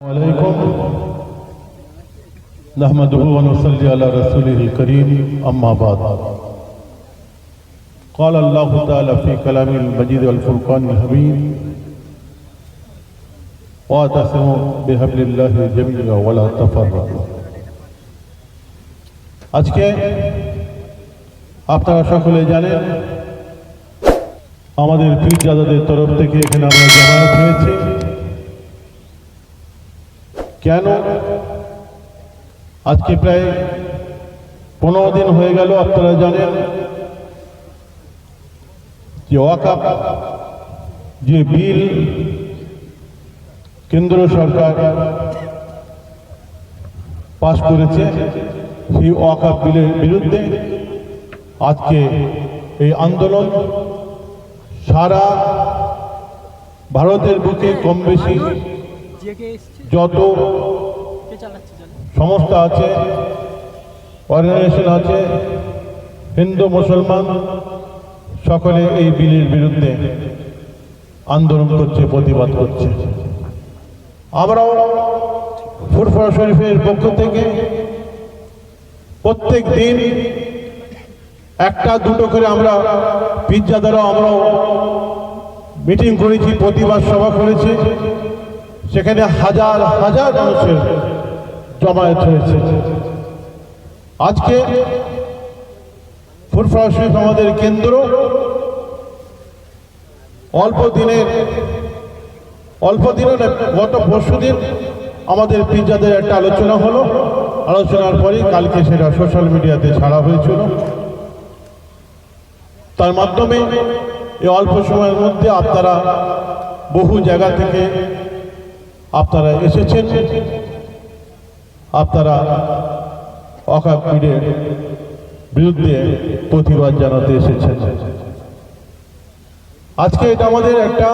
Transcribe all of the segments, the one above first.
عليكم نحمده ونصلي على رسوله الكريم أما بعد قال الله تعالى في كلام المجيد والفرقان الحميد واعتصموا بحبل الله جميعا ولا تفرقوا আজকে আপনারা সকলে জানেন আমাদের পীরজাদাদের তরফ থেকে এখানে আমরা জামায়াত হয়েছি কেন? আজকে প্রায় পনেরো দিন হয়ে গেল, আপনারা জানেন যে ওয়াকাপ, যে বিল কেন্দ্র সরকার পাশ করেছে সেই ওয়াকাপ বিলের বিরুদ্ধে। আজকে এই আন্দোলন সারা ভারতের বুকে কম বেশি যত সংস্থা আছে অর্গানাইজেশন আছে হিন্দু মুসলমান সকলে এই বিলের বিরুদ্ধে আন্দোলন করছে প্রতিবাদ করছে। আমরাও ফুরফরা শরীফের পক্ষ থেকে প্রত্যেক দিন একটা দুটো করে আমরা পিজ্জা দ্বারা আমরাও মিটিং করেছি প্রতিবাদ সভা করেছি। সেখানে হাজার হাজার মানুষের জমায়েত হয়েছে। আজকে ফুরফরা শরীফ আমাদের কেন্দ্র। অল্প দিনের অল্প দিনের গত পরশু দিন আমাদের পিজ্জাদের একটা আলোচনা হলো। আলোচনার পরেই কালকে সেটা সোশ্যাল মিডিয়াতে ছাড়া হয়েছিল। তার মাধ্যমে এই অল্প সময়ের মধ্যে আপনারা বহু জায়গা থেকে আপনারা এসেছেন। আপনারা অকাপীরের বিরুদ্ধে প্রতিবাদ জানাতে এসেছেন। আজকে এটা আমাদের একটা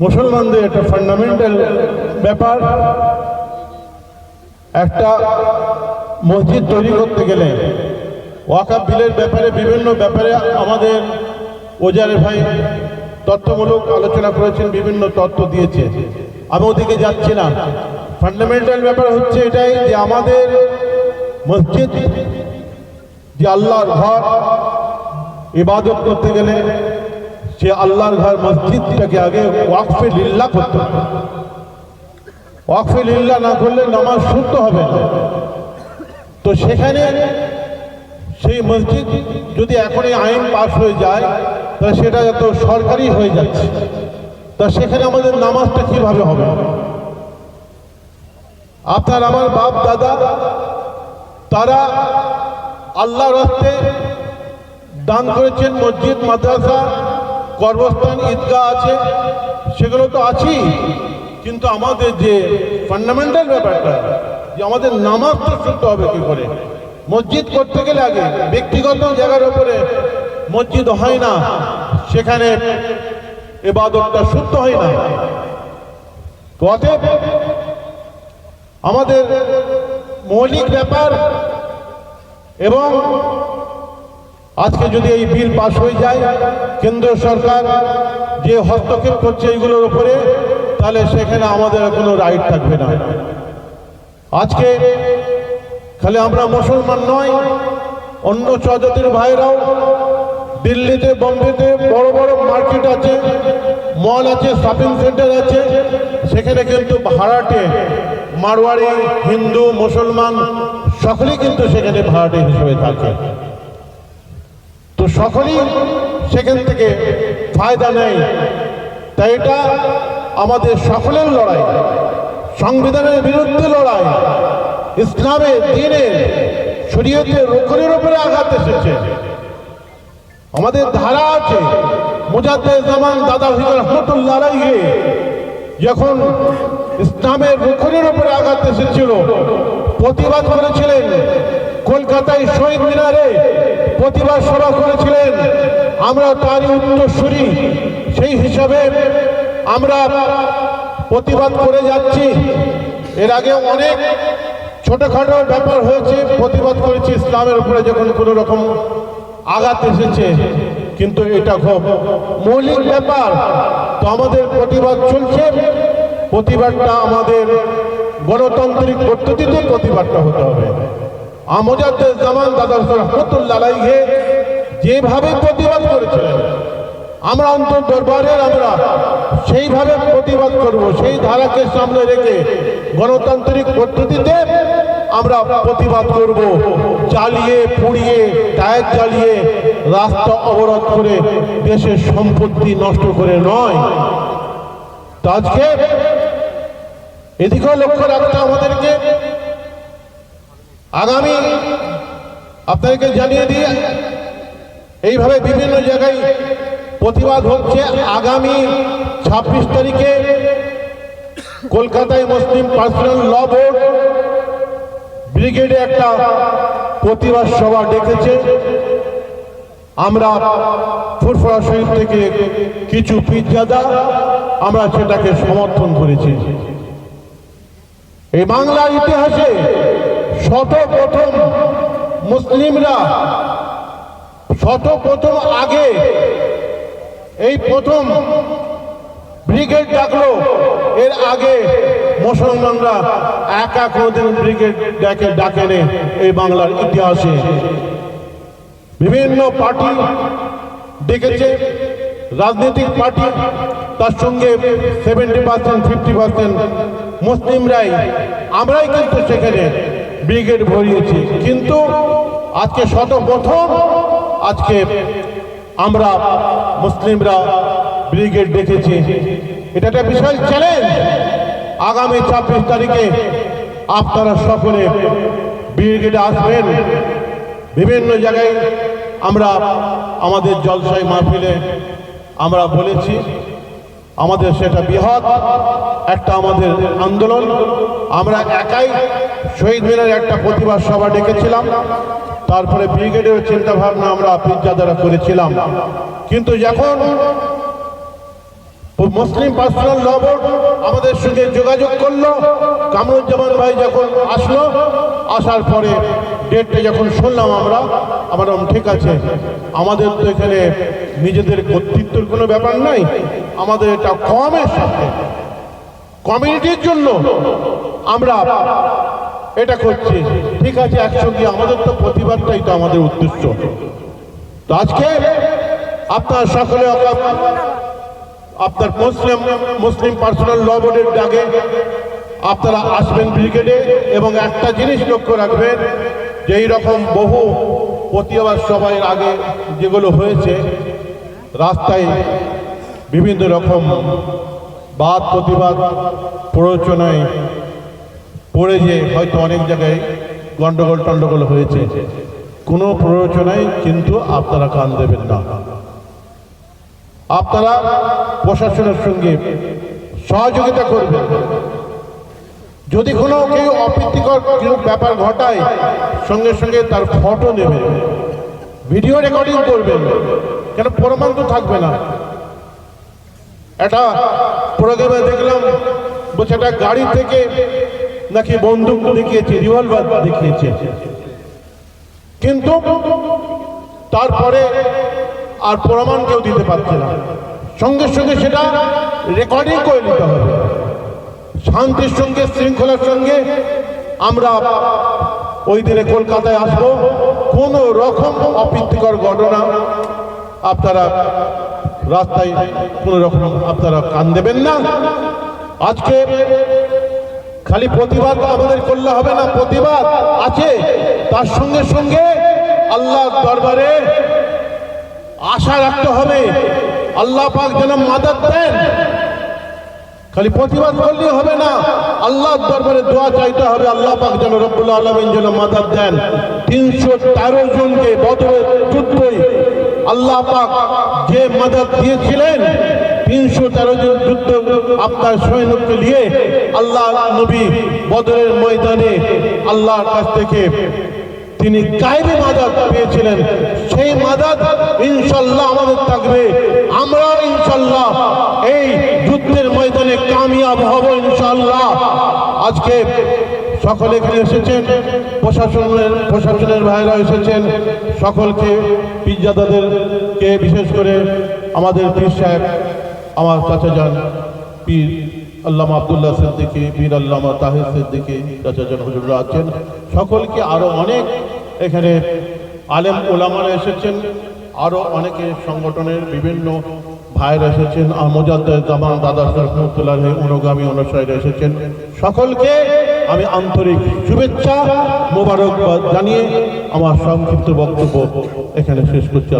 মুসলমানদের একটা ফান্ডামেন্টাল ব্যাপার। একটা মসজিদ তৈরি করতে গেলে ওয়াকাপ বিলের ব্যাপারে বিভিন্ন ব্যাপারে আমাদের ওজারে ভাই তথ্যমূলক আলোচনা করেছেন, বিভিন্ন তথ্য দিয়েছে। আমি ওদিকে যাচ্ছি না। ফান্ডামেন্টাল ব্যাপার হচ্ছে এটাই যে আমাদের মসজিদ, যে আল্লাহর ঘর, ইবাদত করতে গেলে সে আল্লাহর ঘর মসজিদটাকে আগে ওয়াকফে লিল্লা করতে হবে। ওয়াকফে লিল্লা না করলে নামাজ শুদ্ধ হবে তো সেখানে সেই মসজিদ যদি এখন এই আইন পাশ হয়ে যায় তাহলে সেটা যত সরকারি হয়ে যাচ্ছে। তা সেখানে আমাদের নামাজটা কীভাবে হবে? আপনার আমার বাপ দাদা, তারা আল্লাহ রাস্তে দান করেছেন, মসজিদ, মাদ্রাসা কর্মস্থান ঈদগাহ আছে, সেগুলো তো আছেই। কিন্তু আমাদের যে ফান্ডামেন্টাল ব্যাপারটা, যে আমাদের নামাজটা শুদ্ধ হবে কি করে? মসজিদ করতে গেলে আগে ব্যক্তিগত জায়গার উপরে মসজিদ হয় না, সেখানে এবাদতটা শুদ্ধ হয় না। তো অতএব আমাদের মৌলিক ব্যাপার এবং আজকে যদি এই বিল পাশ হয়ে যায়, কেন্দ্র সরকার যে হস্তক্ষেপ করছে এইগুলোর উপরে, তাহলে সেখানে আমাদের কোনো রাইট থাকবে না। আজকে খালি আমরা মুসলমান নয়, অন্য স্বজাতির ভাইরাও দিল্লিতে, বম্বেতে বড় বড় মার্কেট আছে, মল আছে শপিং সেন্টার আছে। সেখানে কিন্তু ভাড়াটে মারোয়ারি হিন্দু, মুসলমান, সকলেই কিন্তু সেখানে ভাড়াটে হিসেবে থাকে। তো সকলেই সেখান থেকে ফায়দা নেয়। তাই এটা আমাদের সকলের লড়াই। সংবিধানের বিরুদ্ধে লড়াই। ইসলামের দিনের শরীয়তের রক্ষণের উপরে আঘাত এসেছে। আমাদের ধারা আছে মুজাদ্দের জামান দাদা হুজুর রহমতুল্লাহ আলাইহি, যখন ইসলামের রক্ষণের উপরে আঘাত এসেছিল, প্রতিবাদ করেছিলেন, কলকাতায় শহীদ মিনারে প্রতিবাদ সভা করেছিলেন, আমরা তারই উত্তরসূরি, সেই হিসাবে আমরা প্রতিবাদ করে যাচ্ছি। এর আগে অনেক ছোটখাটো ব্যাপার হয়েছে, প্রতিবাদ করেছি ইসলামের উপরে যখন কোনো রকম আঘাত এসেছে, কিন্তু এটা খুব মৌলিক ব্যাপার। তো আমাদের প্রতিবাদ চলছে। প্রতিবাদটা আমাদের গণতান্ত্রিক পদ্ধতিতে প্রতিবাদটা হতে হবে। আমজাদের জামান দাদা রহমতুল্লাহ আলাইহে যেভাবে প্রতিবাদ করেছিলেন, আমরা অন্তর দরবারের আমরা সেইভাবে প্রতিবাদ করব, সেই ধারাকে সামনে রেখে গণতান্ত্রিক পদ্ধতিতে আমরা প্রতিবাদ করব। জ্বালিয়ে, পুড়িয়ে টায়ার জ্বালিয়ে রাস্তা অবরোধ করে দেশের সম্পত্তি নষ্ট করে নয়। তো আজকে এদিকেও লক্ষ্য রাখতে আমাদেরকে। আগামী আপনাদেরকে জানিয়ে দিয়ে এইভাবে বিভিন্ন জায়গায় প্রতিবাদ হচ্ছে। আগামী ছাব্বিশ তারিখে কলকাতায় মুসলিম পার্সোনাল ল বোর্ড ব্রিগেডে একটা প্রতিবাদ সভা ডেকেছে। আমরা ফুরফুরা শরীফ থেকে কিছু পিজ্জাদা আমরা সেটাকে সমর্থন করেছি। এই বাংলার ইতিহাসে শত প্রথম মুসলিমরা শত প্রথম আগে এই প্রথম ব্রিগেড ডাকলো, এর আগে মুসলমানরা একা কোনোদিন ব্রিগেড ডাকে ডাকেনি এই বাংলার ইতিহাসে। বিভিন্ন পার্টি ডেকেছে, রাজনৈতিক পার্টি, তার সঙ্গে সেভেন্টি পার্সেন্ট ফিফটি পার্সেন্ট মুসলিমরাই, আমরাই কিন্তু সেখানে ব্রিগেড ভরিয়েছি। কিন্তু আজকে শত শতপ্রথম আজকে আমরা মুসলিমরা ব্রিগেড দেখেছি এটা একটা বিশাল চ্যালেঞ্জ আগামী ছাব্বিশ তারিখে আপনারা সকলে ব্রিগেডে আসবেন। বিভিন্ন জায়গায় আমরা আমাদের জলসাই মাহফিলে আমরা বলেছি, আমাদের সেটা বৃহৎ, একটা আমাদের আন্দোলন। আমরা একাই শহীদ মিনার একটা প্রতিবাদ সভা ডেকেছিলাম। তারপরে ব্রিগেডের চিন্তাভাবনা আমরা পিজ্জা দ্বারা করেছিলাম। কিন্তু যখন মুসলিম পার্সোনাল ল বোর্ড আমাদের সঙ্গে যোগাযোগ করল। কামরুজ্জামান ভাই যখন আসলো, আসার পরে ডেটটা যখন শুনলাম আমরা, আমার ঠিক আছে। আমাদের তো এখানে নিজেদের কর্তৃত্বের কোনো ব্যাপার নাই, আমাদের এটা কমের সাথে। কমিউনিটির জন্য আমরা এটা করছি। ঠিক আছে, একসঙ্গে আমাদের তো প্রতিবাদটাই তো আমাদের উদ্দেশ্য। তো আজকে আপনার সকলে আপনার মুসলিম মুসলিম পার্সোনাল ল বোর্ডের ডাকে আপনারা আসবেন ব্রিগেডে এবং একটা জিনিস লক্ষ্য রাখবেন যে এই রকম বহু প্রতিবাদ সভার আগে যেগুলো হয়েছে, রাস্তায় বিভিন্ন রকম বাদ প্রতিবাদ প্ররোচনায় পড়ে যে হয়তো অনেক জায়গায় গন্ডগোল টন্ডগোল হয়েছে। কোনো প্ররোচনায় কিন্তু আপনারা কান দেবেন না। আপনারা প্রশাসনের সঙ্গে সহযোগিতা করবেন। যদি কোনো কেউ অপ্রীতিকর কেউ ব্যাপার ঘটায়, সঙ্গে সঙ্গে তার ফটো নেবেন। ভিডিও রেকর্ডিং করবেন। কেন প্রমাণ তো থাকবে না। একটা প্রোগ্রামে দেখলাম, বলছে একটা গাড়ি থেকে নাকি বন্দুক দেখিয়েছে রিভলভার দেখিয়েছে। কিন্তু তারপরে আর প্রমাণ কেউ দিতে পারছে না। সঙ্গে সঙ্গে সেটা রেকর্ডিং করে নিতে হবে। শান্তির সঙ্গে, শৃঙ্খলার সঙ্গে আমরা ওই দিনে কলকাতায় আসব। কোনো রকম অপ্রীতিকর ঘটনা আপনারা রাস্তায় কোনো রকম আপনারা কান দেবেন না। আজকে খালি প্রতিবাদ আমাদের করলে হবে না, প্রতিবাদ আছে। তার সঙ্গে সঙ্গে আল্লাহ দরবারে আশা রাখতে হবে। আল্লাহ পাক যেন মাদাত দেন। খালি প্রতিবাদ করলেই হবে না। আল্লাহর দরবারে দোয়া চাইতে হবে। আল্লাহ পাক যেন রব্বুল আলমিন যেন মাদাত দেন। তিনশো তেরো জনকে বদরের যুদ্ধই আল্লাহ পাক যে মাদাত দিয়েছিলেন, তিনশো তেরো জন যুদ্ধ আপনার সৈন্যকে নিয়ে আল্লাহ নবী বদরের ময়দানে আল্লাহর কাছ থেকে তিনি গায়েবী মাদাত পেয়েছিলেন। সেই মাদাত ইনশাল্লাহ আমাদের থাকবে। আমরা ইনশাল্লাহ এই যুদ্ধের ময়দানে কামিয়াব হব ইনশাল্লাহ। আজকে সকলে এখানে এসেছেন, প্রশাসনের প্রশাসনের ভাইরা এসেছেন। সকলকে পিজ্জাদাদেরকে বিশেষ করে আমাদের পীর সাহেব, আমার চাচা যান, পীর আল্লামা আবদুল্লাহ সিদ্দিকী বীর আল্লামা তাহির সিদ্দিকী চাচাজন হুজুররা আছেন। সকলকে আরও অনেক এখানে আলেম ওলামারা এসেছেন আরও অনেকে সংগঠনের বিভিন্ন ভাইরা এসেছেন জামান দাদা রহমতুল্লাহ অনুগামী অনুসারীরা এসেছেন। সকলকে আমি আন্তরিক শুভেচ্ছা, মোবারকবাদ জানিয়ে আমার সংক্ষিপ্ত বক্তব্য এখানে শেষ করছি।